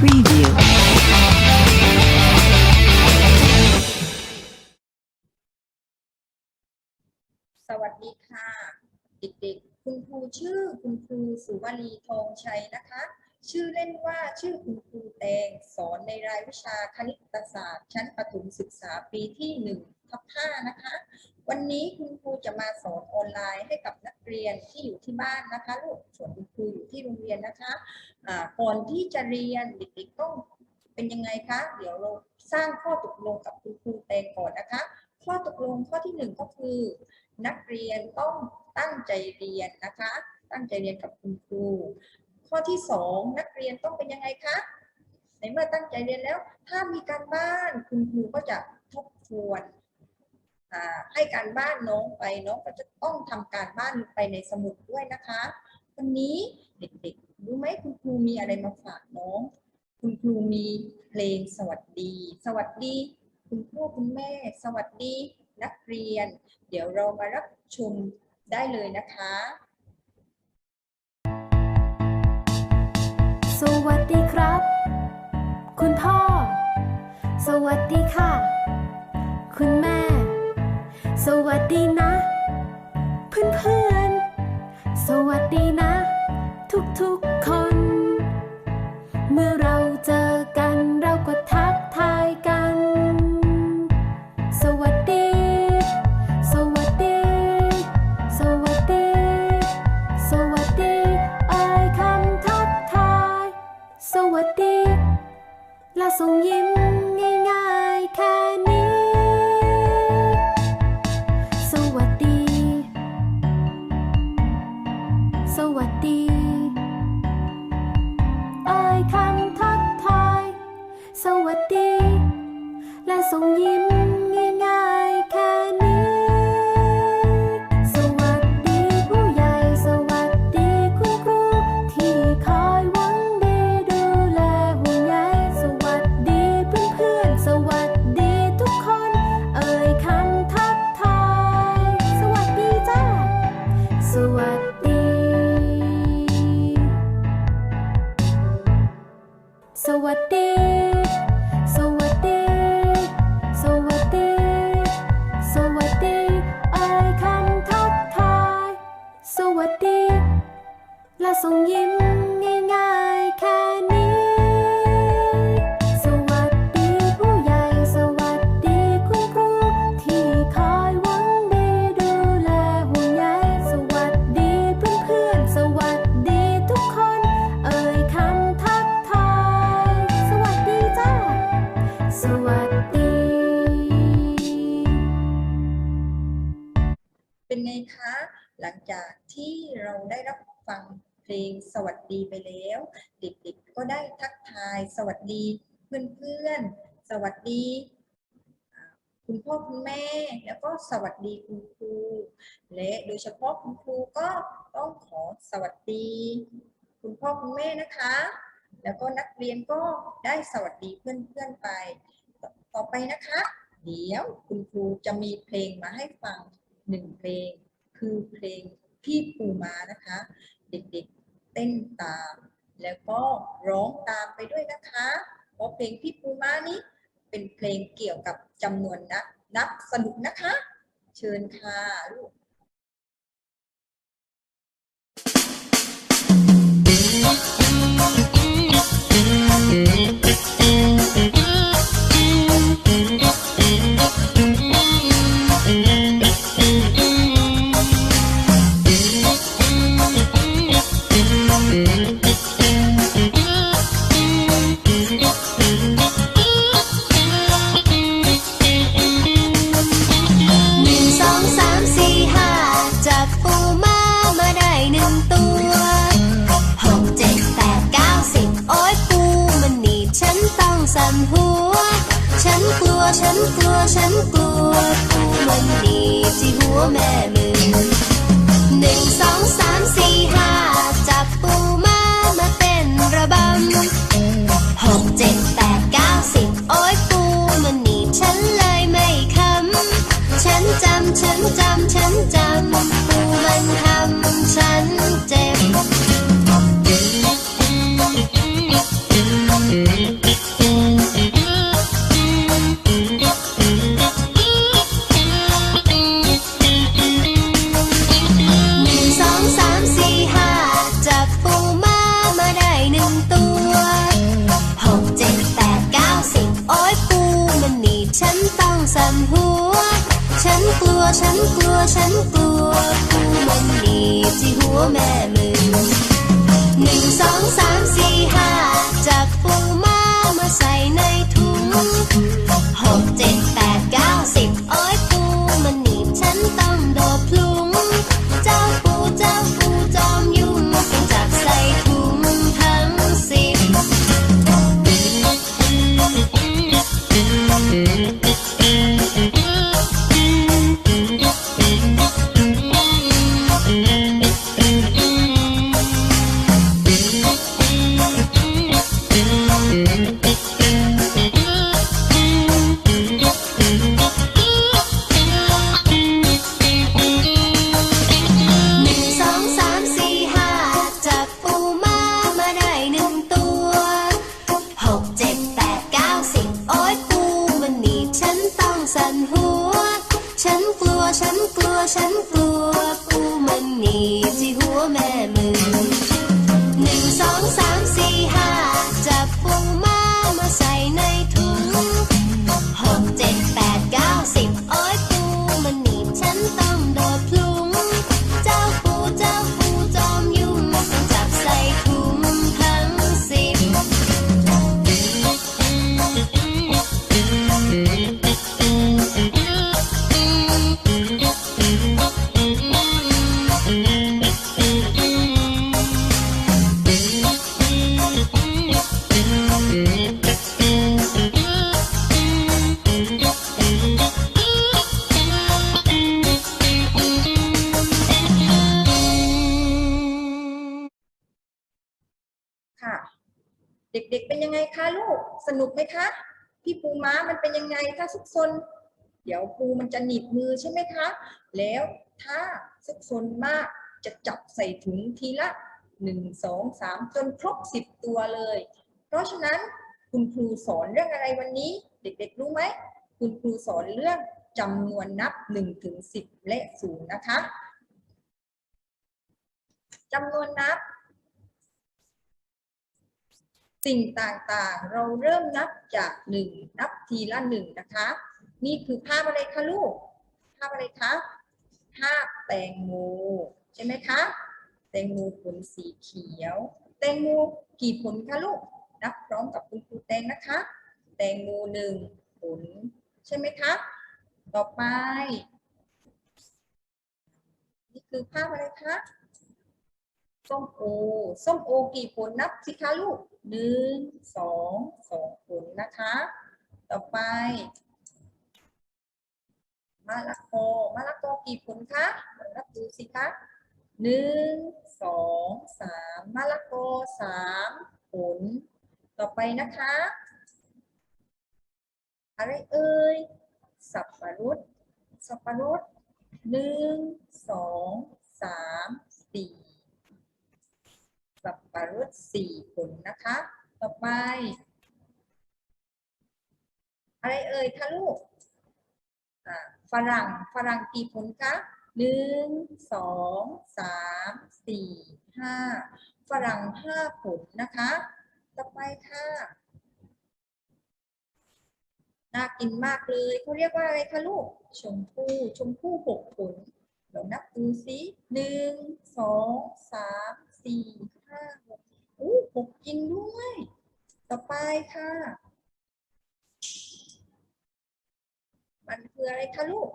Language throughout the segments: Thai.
Preview. สวัสดีค่ะ เด็กๆ คุณครูชื่อคุณครูสุวลีทองชัยนะคะ ชื่อเล่นว่าชื่อคุณครูแตงสอนในรายวิชาคณิตศาสตร์ ชั้นประถมศึกษาปีที่1ทับ5นะคะ วันนี้คุณครูจะมาสอนออนไลน์ให้กับนักเรียนที่อยู่ที่บ้านนะคะลูกส่วนคุณครูอยู่ที่โรงเรียนนะคะอ่าก่อนที่จะเรียนเด็กๆต้องเป็นยังไงคะ เดี๋ยวเราสร้างข้อตกลงกับคุณครูแตงก่อนนะคะ ข้อตกลงข้อที่หนึ่งก็คือ นักเรียนต้องตั้งใจเรียนนะคะ ตั้งใจเรียนกับคุณครู ข้อที่สองนักเรียนต้องเป็นยังไงคะ ในเมื่อตั้งใจเรียนแล้ว ถ้ามีการบ้านคุณครูก็จะทบทวนให้การบ้านน้องไปน้องก็จะต้องทำการบ้านไปในสมุดด้วยนะคะ วันนี้เด็กๆรู้ไหมคุณครูมีอะไรมาฝากน้อง คุณครูมีเพลงสวัสดี สวัสดี คุณพ่อคุณแม่ สวัสดี นักเรียน เดี๋ยวเรามารับชมได้เลยนะคะ สวัสดีครับ คุณพ่อ สวัสดีค่ะ คุณแม่ สวัสดีนะ เพื่อนเพื่อนสวัสดีนะ ทุกๆคน เมื่อเรา เป็นไงคะ หลังจากที่เราได้รับฟังเพลงสวัสดีไปแล้ว เด็กๆก็ได้ทักทายสวัสดีเพื่อนๆ สวัสดี คุณพ่อคุณแม่แล้วก็สวัสดีคุณครูและโดยเฉพาะคุณครูก็ต้องขอสวัสดี คุณพ่อคุณแม่นะคะ แล้วก็นักเรียนก็ได้สวัสดีเพื่อนๆไป ต่อไปนะคะ เดี๋ยวคุณครูจะมีเพลงมาให้ฟัง หนึ่งเพลง คือเพลงพี่ปูมานะคะ เด็กๆเต้นตาม แล้วก็ร้องตามไปด้วยนะคะ เพราะเพลงพี่ปูมานี้เป็นเพลงเกี่ยวกับจำนวนนับนับสนุกนะคะ เชิญค่ะลูก จำฉันจ पूर्वस เด็กๆเป็นยังไงคะลูกสนุกไหมคะ พี่ปูม้ามันเป็นยังไงถ้าซุกซนเดี๋ยวปูมันจะหนีบมือใช่ไหมคะ แล้วถ้าซุกซนมากจะจับใส่ถุงทีละหนึ่งสองสามจนครบสิบตัวเลย เพราะฉะนั้นคุณครูสอนเรื่องอะไรวันนี้ เด็กๆรู้ไหม คุณครูสอนเรื่องจำนวนนับหนึ่งถึงสิบและศูนย์นะคะจำนวนนับ สิ่งต่างๆ เราเริ่มนับจากหนึ่งนับทีละหนึ่งนะคะ นี่คือภาพอะไรคะลูก ภาพอะไรคะภาพแตงโมใช่ไหมคะ แตงโมผลสีเขียว แตงโมกี่ผลคะลูก นับพร้อมกับคุณครูแตงนะคะ แตงโมหนึ่งผลใช่ไหมคะ ต่อไป นี่คือภาพอะไรคะ ส้มโอ ส้มโอกี่ผลนับสิคะลูกหนึ่งสองสองผลนะคะ ต่อไปมะละกอมะละกอกี่ผลคะลองนับดูสิคะหนึ่งสองสามมะละกอสามผล ต่อไปนะคะ อะไรเอ่ย สับปะรด สับปะรดหนึ่งสองสาม สี่ผลนะคะ ต่อไป อะไรเอ่ยคะลูกฝรั่งฝรั่งกี่ผลคะหนึ่งสองสามสี่ห้าฝรั่งห้าผลนะคะ ต่อไปค่ะ น่ากินมากเลยเขาเรียกว่าอะไรคะลูก ชมพู่ชมพู่หกผลเรานับดูสิหนึ่งสองสามสี่ห้าหก อู้หกจริงด้วย ต่อไปค่ะ มันคืออะไรคะลูก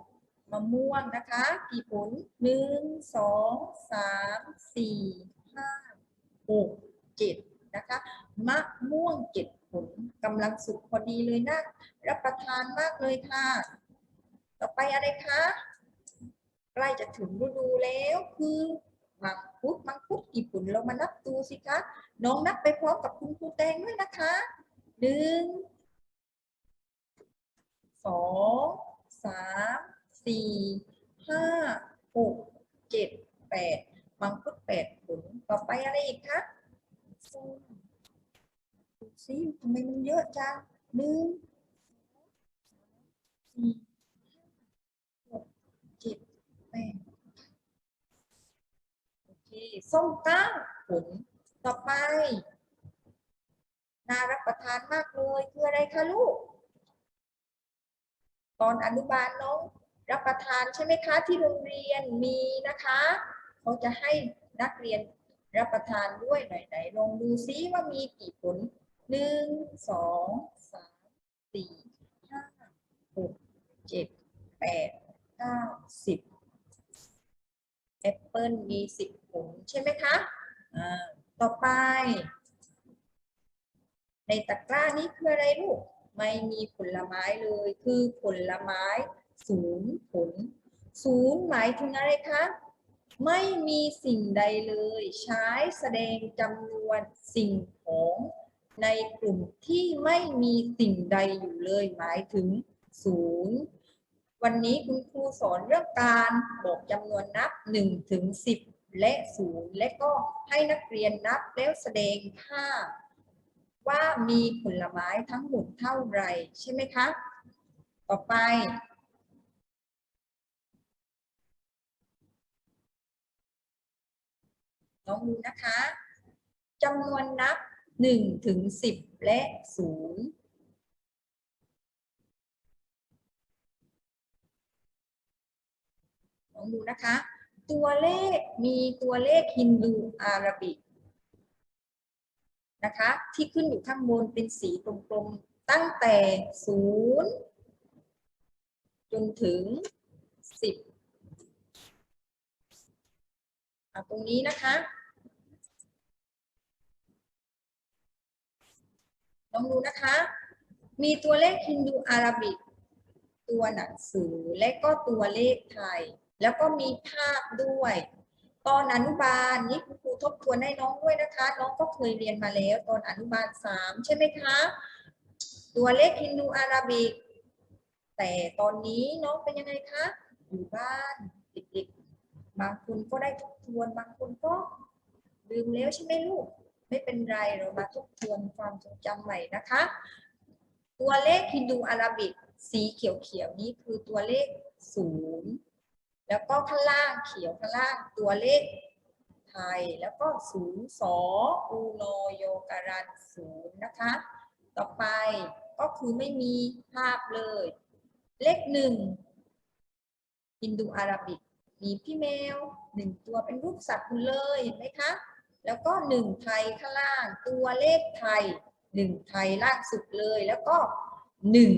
มะม่วงนะคะ กี่ผลหนึ่ง สอง สาม สี่ ห้า หก เจ็ดนะคะ มะม่วงเจ็ดผลกำลังสุกพอดีเลยนะ รับประทานมากเลยค่ะ ต่อไปอะไรคะ ใกล้จะถึงฤดูแล้วคือมังคุดมังคุดกี่ผลเรามานับดูสิคะ น้องนับไปพร้อมกับคุณครูแตงด้วยนะคะหนึ่งสองสามสี่ห้าหกเจ็ดแปดมังคุดแปดผลต่อไปอะไรอีกคะส้มดูสิทำไมมันเยอะจังหนึ่งสองสี่ห้าหกเจ็ดแปดโอเคส้มเก้าผล ต่อไปน่ารับประทานมากเลยคืออะไรคะลูก ตอนอนุบาลน้องรับประทานใช่ไหมคะที่โรงเรียนมีนะคะเขาจะให้นักเรียนรับประทานด้วยหน่อยไหนลองดูซิว่ามีกี่ผลหนึ่งสองสามสี่ห้าหกเจ็ดแปดเก้าสิบแอปเปิลมีสิบผลใช่ไหมคะอ่า ต่อไป ในตะกร้านี้คืออะไรลูก ไม่มีผลไม้เลย คือผลไม้ศูนย์ผล ศูนย์หมายถึงอะไรคะ ไม่มีสิ่งใดเลย ใช้แสดงจำนวนสิ่งของในกลุ่มที่ไม่มีสิ่งใดอยู่เลย หมายถึงศูนย์วันนี้คุณครูสอนเรื่องการบอกจำนวนนับ1ถึง10 และ0และก็ให้นักเรียนนับแล้วแสดงภาพว่ามีผลไม้ทั้งหมดเท่าไหร่ใช่ไหมคะ ต่อไปลองดูนะคะจำนวนนับ1ถึง10และ0ลองดูนะคะ ตัวเลขมีตัวเลขฮินดูอาราบิกนะคะ ที่ขึ้นอยู่ข้างบนเป็นสีกลมๆ ตั้งแต่ศูนย์จนถึงสิบตรงนี้นะคะ ลองดูนะคะ มีตัวเลขฮินดูอาราบิก ตัวหนังสือและก็ตัวเลขไทย แล้วก็มีภาพด้วย ตอนอนุบาลนี่คุณครูทบทวนให้น้องด้วยนะคะ น้องก็เคยเรียนมาแล้ว ตอนอนุบาลสามใช่ไหมคะ ตัวเลขฮินดูอาราบิก แต่ตอนนี้น้องเป็นยังไงคะ อยู่บ้านเด็กๆบางคนก็ได้ทบทวนบางคนก็ลืมแล้วใช่ไหมลูก ไม่เป็นไรเรามาทบทวนความทรงจำใหม่นะคะ ตัวเลขฮินดูอาราบิกสีเขียวๆนี้คือตัวเลขศูนย์ แล้วก็ข้างล่างเขียวข้างล่างตัวเลขไทย แล้วก็ศูนย์สออูโนโยการันศูนย์นะคะ ต่อไปก็คือไม่มีภาพเลย เลขหนึ่งฮินดูอาราบิก มีพี่แมวหนึ่งตัวเป็นรูปสัตว์เลยเห็นไหมคะ แล้วก็หนึ่งไทยข้างล่างตัวเลขไทยหนึ่งไทยล่างสุดเลยแล้วก็หนึ่ง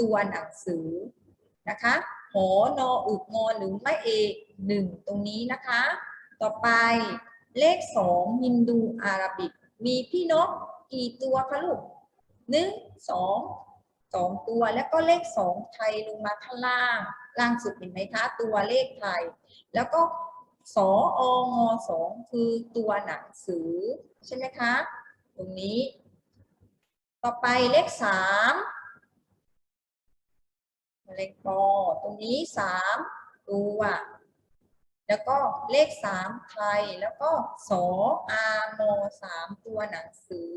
ตัวหนังสือนะคะ หอนออุกงอหรือไม่เอกหนึ่งตรงนี้นะคะ ต่อไปเลขสองฮินดูอาราบิก มีพี่นกกี่ตัวคะลูกหนึ่งสองสองตัวแล้วก็เลขสองไทยลงมาข้างล่าง ล่างสุดเห็นไหมคะ ตัวเลขไทย แล้วก็สอองอสองคือตัวหนังสือ ใช่ไหมคะ ตรงนี้ ต่อไปเลขสาม เลขปอตรงนี้สามตัวแล้วก็เลขสามไทย แล้วก็สออามสามตัวหนังสือ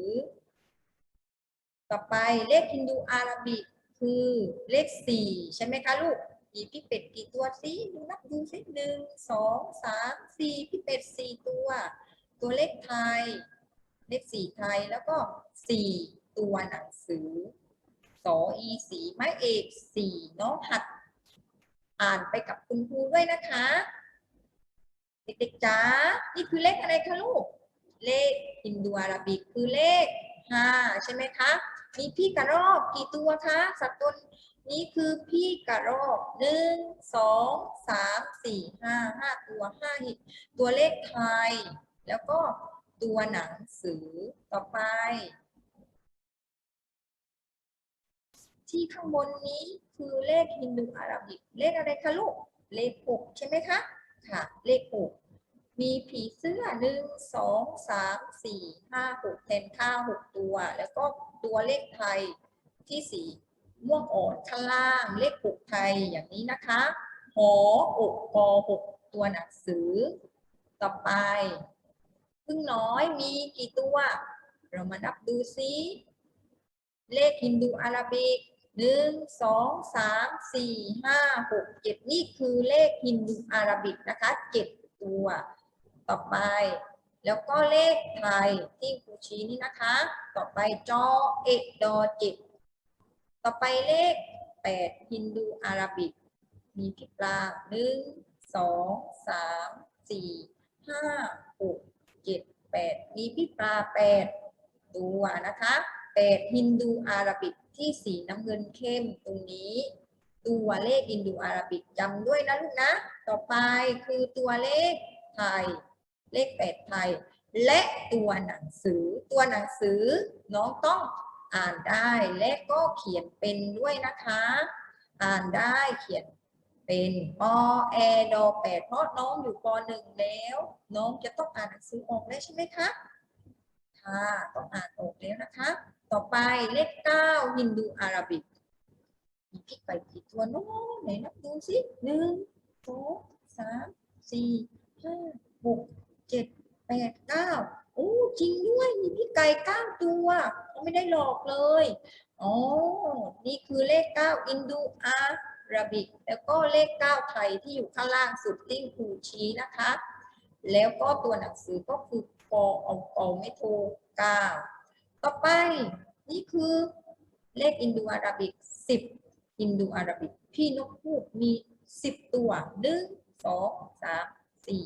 ต่อไปเลขฮินดูอาราบิกคือเลขสี่ใช่ไหมคะลูกมีพี่เป็ดกี่ตัวสิดูนับดูสิหนึ่งสองสามสี่พี่เป็ดสี่ตัว ตัวเลขไทย เลขสี่ไทยแล้วก็สี่ตัวหนังสือ สออีสีไม้เอกสี่น้องหัด อ่านไปกับคุณครูด้วยนะคะเด็กๆจ๋านี่คือเลขอะไรคะลูก เลขฮินดูอาราบิกคือเลขห้าใช่ไหมคะ มีพี่กระรอกกี่ตัวคะสัตว์ตนนี้คือพี่กระรอกหนึ่งสองสามสี่ห้าห้าตัวห้าหิตตัวเลขไทย แล้วก็ตัวหนังสือต่อไป ที่ข้างบนนี้คือเลขฮินดูอาราบิก เลขอะไรคะลูก เลขหกใช่ไหมคะ ค่ะ เลขหกมีผีเสื้อหนึ่งสองสามสี่ห้าหกแทนค่าหกตัว แล้วก็ตัวเลขไทยที่สีม่วงอ่อนข้างล่างเลขหกไทยอย่างนี้นะคะหออกกอหกตัวหนังสือ ต่อไปพึ่งน้อยมีกี่ตัว เรามานับดูซิ เลขฮินดูอาราบิก หนึ่งสองสามสี่ห้าหกเจ็ดนี่คือเลขฮินดูอาราบิกนะคะเจ็ดตัวต่อไป แล้วก็เลขไทยที่ครูชี้นี่นะคะ ต่อไปจอเอกดอเจ็ดต่อไปเลขแปดฮินดูอาราบิก มีพี่ปลาหนึ่งสองสามสี่ห้าหกเจ็ดแปดมีพี่ปลาแปดตัวนะคะแปดฮินดูอาราบิก ที่สีน้ำเงินเข้มตรงนี้ ตัวเลขอินโดูอาราบิกจำด้วยนะลูกนะ ต่อไปคือตัวเลขไทย เลขแปดไทย และตัวหนังสือ ตัวหนังสือน้องต้องอ่านได้และก็เขียนเป็นด้วยนะคะ อ่านได้เขียนเป็นปอแอดอแปดเพราะน้องอยู่ปหนึ่งแล้ว น้องจะต้องอ่านหนังสือออกได้ใช่ไหมคะ ค่ะ ต้องอ่านออกแล้วนะคะ ต่อไปเลขเก้าฮินดูอาราบิกมีพริกไปกี่ตัวเน้องไหนนับดูสิหนึ่งสองสามสี่ห้าหกเจ็ดแปดเก้าโอ้จริงด้วยมีพี่ไก่เก้าตัวเขาไม่ได้หลอกเลยอ๋อนี่คือเลขเก้าอินดูอาราบิกแล้วก็เลขเก้าไทยที่อยู่ข้างล่างสุดที่ครูชี้นะคะ แล้วก็ตัวหนังสือก็คือกออกอไม่โทเก้า ต่อไปนี่คือเลขอินโดอาราบิกสิบอินโดอาราบิกพี่นกพูกมีสิบตัวหนึ่งสองสามสี่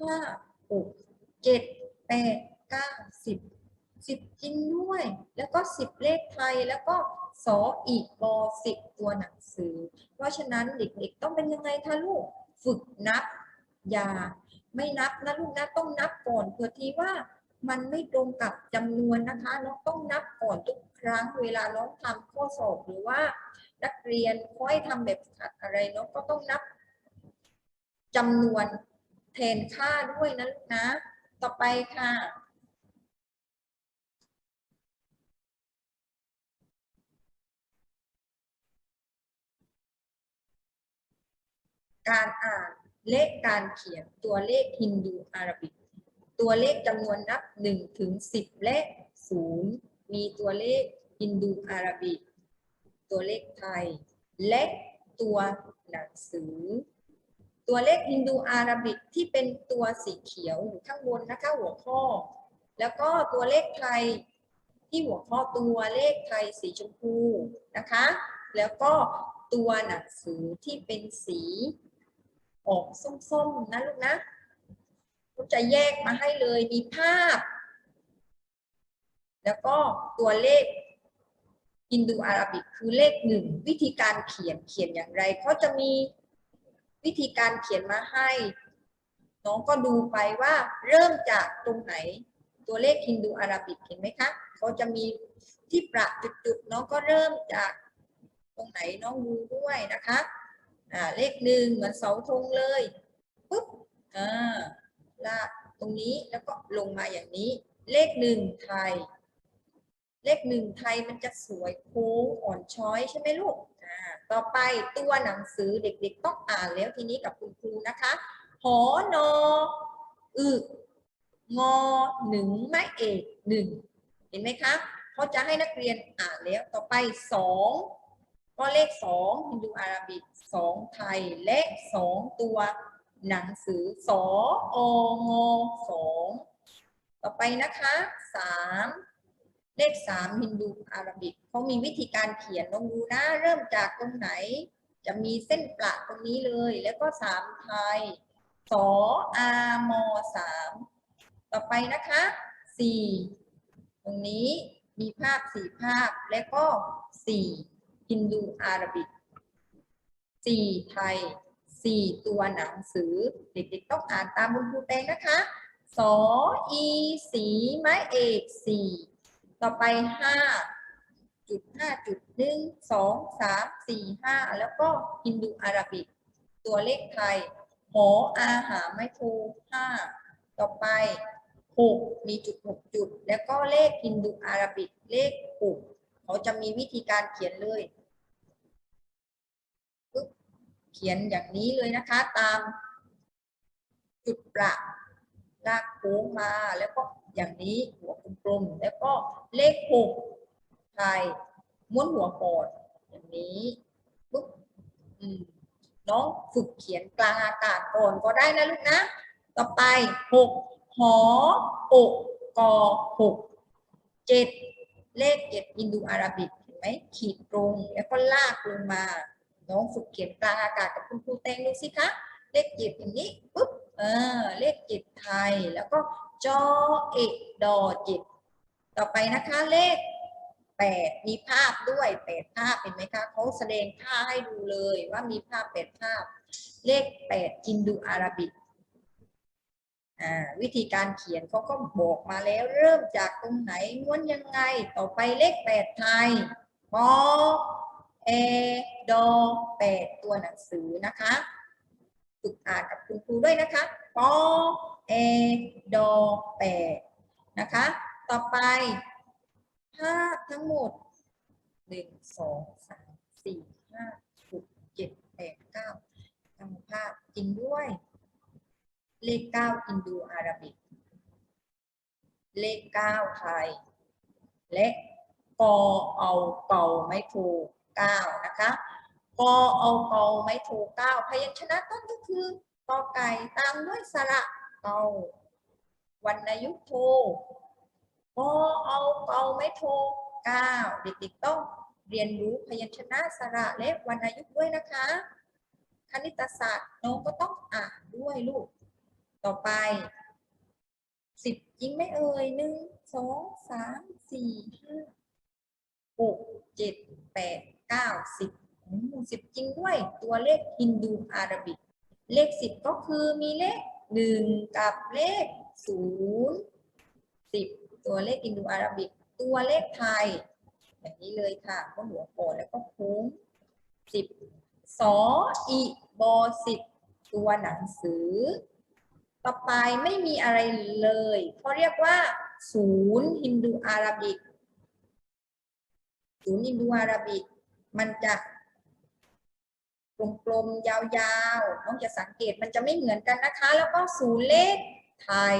ห้าหกเจ็ดแปดเก้าสิบสิบจริงด้วย แล้วก็สิบเลขไทยแล้วก็สออีกบอสิบตัวหนังสือ เพราะฉะนั้นเด็กๆต้องเป็นยังไงคะลูก ฝึกนับ อย่า ไม่นับนะลูกนะต้องนับก่อนเผื่อที่ว่า มันไม่ตรงกับจำนวนนะคะน้องต้องนับก่อนทุกครั้งเวลาน้องทำข้อสอบหรือว่า นักเรียนค่อยทำแบบฝึกหัดอะไรน้องก็ต้องนับจำนวนแทนค่าด้วยนะลูกนะ ต่อไปค่ะการอ่านเลขการเขียนตัวเลขฮินดูอาราบิก ตัวเลขจำนวนนับ1ถึง10 และ 0 มีตัวเลขฮินดูอาราบิก ตัวเลขไทย และตัวหนังสือ ตัวเลขฮินดูอาราบิกที่เป็นตัวสีเขียวอยู่ข้างบนนะคะหัวข้อ แล้วก็ตัวเลขไทยที่หัวข้อตัวเลขไทยสีชมพูนะคะ แล้วก็ตัวหนังสือที่เป็นสีออกส้มๆนะลูกนะ จะแยกมาให้เลยมีภาพ แล้วก็ตัวเลขอินดูอาราบิกคือเลขหนึ่งวิธีการเขียนเขียนอย่างไรเขาจะมีวิธีการเขียนมาให้ น้องก็ดูไปว่าเริ่มจากตรงไหน ตัวเลขฮินดูอาราบิกเห็นไหมคะเขาจะมีที่ประจุดๆน้องก็เริ่มจากตรงไหนน้องดูด้วยนะคะ อ่าเลขหนึ่งเหมือนเสาธงเลยปุ๊บอ่า ลากตรงนี้แล้วก็ลงมาอย่างนี้ เลขหนึ่งไทย เลขหนึ่งไทยมันจะสวยโค้งอ่อนช้อยใช่ไหมลูกอ่าต่อไปตัวหนังสือเด็กๆต้องอ่านแล้วทีนี้กับคุณครูนะคะหอนออึงอหนึ่งไม้เอกหนึ่งเห็นไหมคะเขาจะให้นักเรียนอ่านแล้วต่อไปสองก็เลขสองฮินดูอาราบิกสองไทยและสองตัว หนังสือสอองสองต่อไปนะคะสามเลขสามฮินดูอาราบิกเขามีวิธีการเขียนลองดูนะ เริ่มจากตรงไหน จะมีเส้นประตรงนี้เลย แล้วก็สามไทยสออามอสามต่อไปนะคะสี่ตรงนี้มีภาพสี่ภาพและก็สี่ฮินดูอาราบิกสี่ไทย สี่ตัวหนังสือ เด็กๆต้องอ่านตามคุณครูแตงนะคะสออีสีไม้เอกสี่ต่อไปห้าจุดห้าจุดหนึ่งสองสามสี่ห้าแล้วก็ฮินดูอาราบิก ตัวเลขไทยหออาหาไม้โทห้าต่อไปหกมีจุดหกจุด แล้วก็เลขฮินดูอาราบิกเลขหกเขาจะมีวิธีการเขียนเลย เขียนอย่างนี้เลยนะคะ ตามจุดประลากโค้งมาแล้วก็อย่างนี้หัวกลมๆแล้วก็เลขหกไทยม้วนหัวกอนอย่างนี้ปุ๊บน้องฝึกเขียนกลางอากาศก่อนก็ได้นะลูกนะ ต่อไปหกหออกกอหกเจ็ดเลขเจ็ดอินดูอาราบิกเห็นไหมขีดตรงแล้วก็ลากลงมา น้องฝึกเขียนกลางอากาศกับคุณครูแตงดูสิคะเลขเจ็ดอย่างนี้ปุ๊บเออเลขเจ็ดไทยแล้วก็จอเอกดอจ็ดต่อไปนะคะเลขแปดมีภาพด้วยแปดภาพเห็นไหมคะเขาแสดงท่าให้ดูเลยว่ามีภาพแปดภาพ เลขแปดอินดูอาราบิกอ่าวิธีการเขียนเขาก็บอกมาแล้วเริ่มจากตรงไหนม้วนยังไง ต่อไปเลขแปดไทยปอ เอดอแปดตัวหนังสือนะคะฝึกอ่านกับคุณครูด้วยนะคะปอเอดอแปดนะคะ ต่อไปภาพทั้งหมดหนึ่งสองสามสี่ห้าหกเจ็ดแปดเก้าทำภาพจริงด้วย เลขเก้าอินดูอาราบิก เลขเก้าไทย และกอเอาเป่าไม่ถูก 9 นะคะกอเอากอไม่ถูก 9 พยัญชนะต้นก็คือกอไก่ตามด้วยสระเกาวันนยุโทกอเอาเกาไม่โทเก้าเด็กๆต้องเรียนรู้พยัญชนะสระและวรรณยุกต์ด้วยนะคะ คณิตศาสตร์น้องก็ต้องอ่านด้วยลูก ต่อไปสิบยิ่งไม่เอ่ยหนึ่งสองสามสี่ห้าหกเจ็ดแปด เก้าสิบสิบจริงด้วยตัวเลขฮินดูอาราบิก เลขสิบก็คือมีเลขหนึ่งกับเลขศูนย์สิบตัวเลขฮินดูอาราบิก ตัวเลขไทย แบบนี้เลยค่ะก็หัวโก่แล้วก็โค้งสิบสออีบอสิบตัวหนังสือ ต่อไปไม่มีอะไรเลยเขาเรียกว่า ศูนย์ฮินดูอาราบิก ศูนย์ฮินดูอาราบิก มันจะกลมๆยาวๆ น้องจะสังเกตมันจะไม่เหมือนกันนะคะ แล้วก็ศูนย์เลขไทย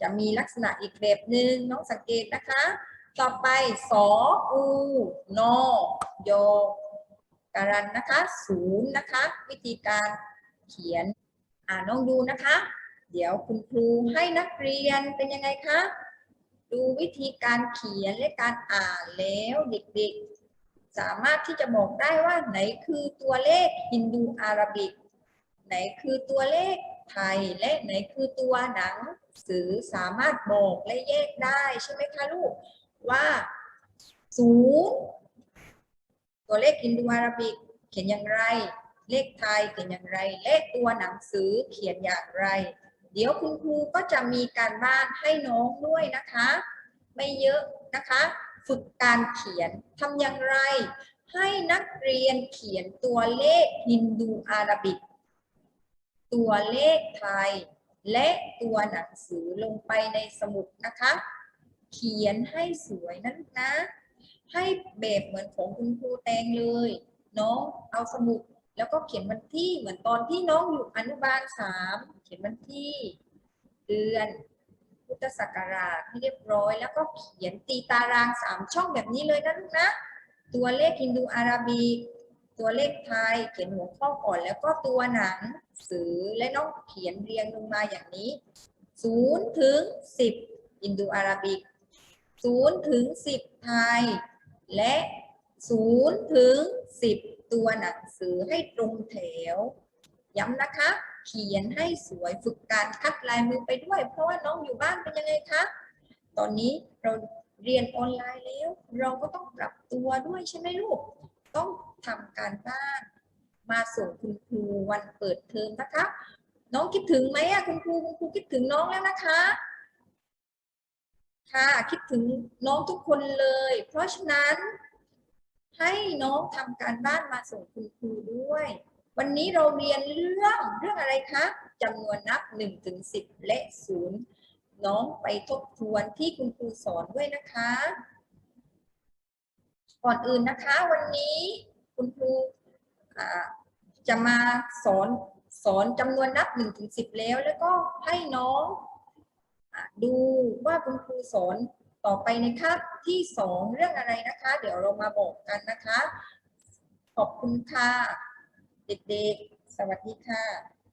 จะมีลักษณะอีกแบบหนึ่งน้องสังเกตนะคะ ต่อไปสออูนอยอการันนะคะศูนย์นะคะ วิธีการเขียนอ่าน้องดูนะคะ เดี๋ยวคุณครูให้นักเรียนเป็นยังไงคะดูวิธีการเขียนและการอ่านแล้วเด็กๆ สามารถที่จะบอกได้ว่าไหนคือตัวเลขฮินดูอาราบิก ไหนคือตัวเลขไทยและไหนคือตัวหนังสือสามารถบอกและแยกได้ใช่ไหมคะลูกว่าศูนย์ตัวเลขฮินดูอาราบิกเขียนอย่างไร เลขไทยเขียนอย่างไร เลขตัวหนังสือเขียนอย่างไร เดี๋ยวคุณครูก็จะมีการบ้านให้น้องด้วยนะคะ ไม่เยอะนะคะ ฝึกการเขียนทำอย่างไร ให้นักเรียนเขียนตัวเลขฮินดูอาราบิก ตัวเลขไทย และตัวหนังสือลงไปในสมุดนะคะ เขียนให้สวยนะลูกนะ ให้แบบเหมือนของคุณครูแตงเลยน้องเอาสมุดแล้วก็เขียนวันที่เหมือนตอนที่น้องอยู่อนุบาลสามเขียนวันที่ เดือน พุทธศักราชให้เรียบร้อย แล้วก็เขียนตีตารางสามช่องแบบนี้เลยนะลูกนะ ตัวเลขฮินดูอาราบิกตัวเลขไทยเขียนหัวข้อก่อนแล้วก็ตัวหนังสือและน้องเขียนเรียงลงมาอย่างนี้ศูนย์ถึงสิบฮินดูอาราบิกศูนย์ถึงสิบไทย และศูนย์ถึงสิบตัวหนังสือให้ตรงแถว ย้ำนะคะ เขียนให้สวยฝึกการคัดลายมือไปด้วย เพราะว่าน้องอยู่บ้านเป็นยังไงคะ ตอนนี้เราเรียนออนไลน์แล้ว เราก็ต้องปรับตัวด้วยใช่ไหมลูก ต้องทำการบ้าน มาส่งคุณครูวันเปิดเทอมนะคะ น้องคิดถึงไหมอะคุณครูคุณครูคิดถึงน้องแล้วนะคะ ค่ะคิดถึงน้องทุกคนเลย เพราะฉะนั้นให้น้องทำการบ้านมาส่งคุณครูด้วย วันนี้เราเรียนเรื่องเรื่องอะไรคะจำนวนนับ1ถึง10 และ 0 น้องไปทบทวนที่คุณครูสอนด้วยนะคะ ก่อนอื่นนะคะ วันนี้คุณครูจะมาสอนสอนจำนวนนับ1ถึง10 แล้ว แล้วก็ให้น้องอดูว่าคุณครูสอนต่อไปในคาบที่สองเรื่องอะไรนะคะ เดี๋ยวเรามาบอกกันนะคะ ขอบคุณค่ะ เด็กๆ สวัสดีค่ะ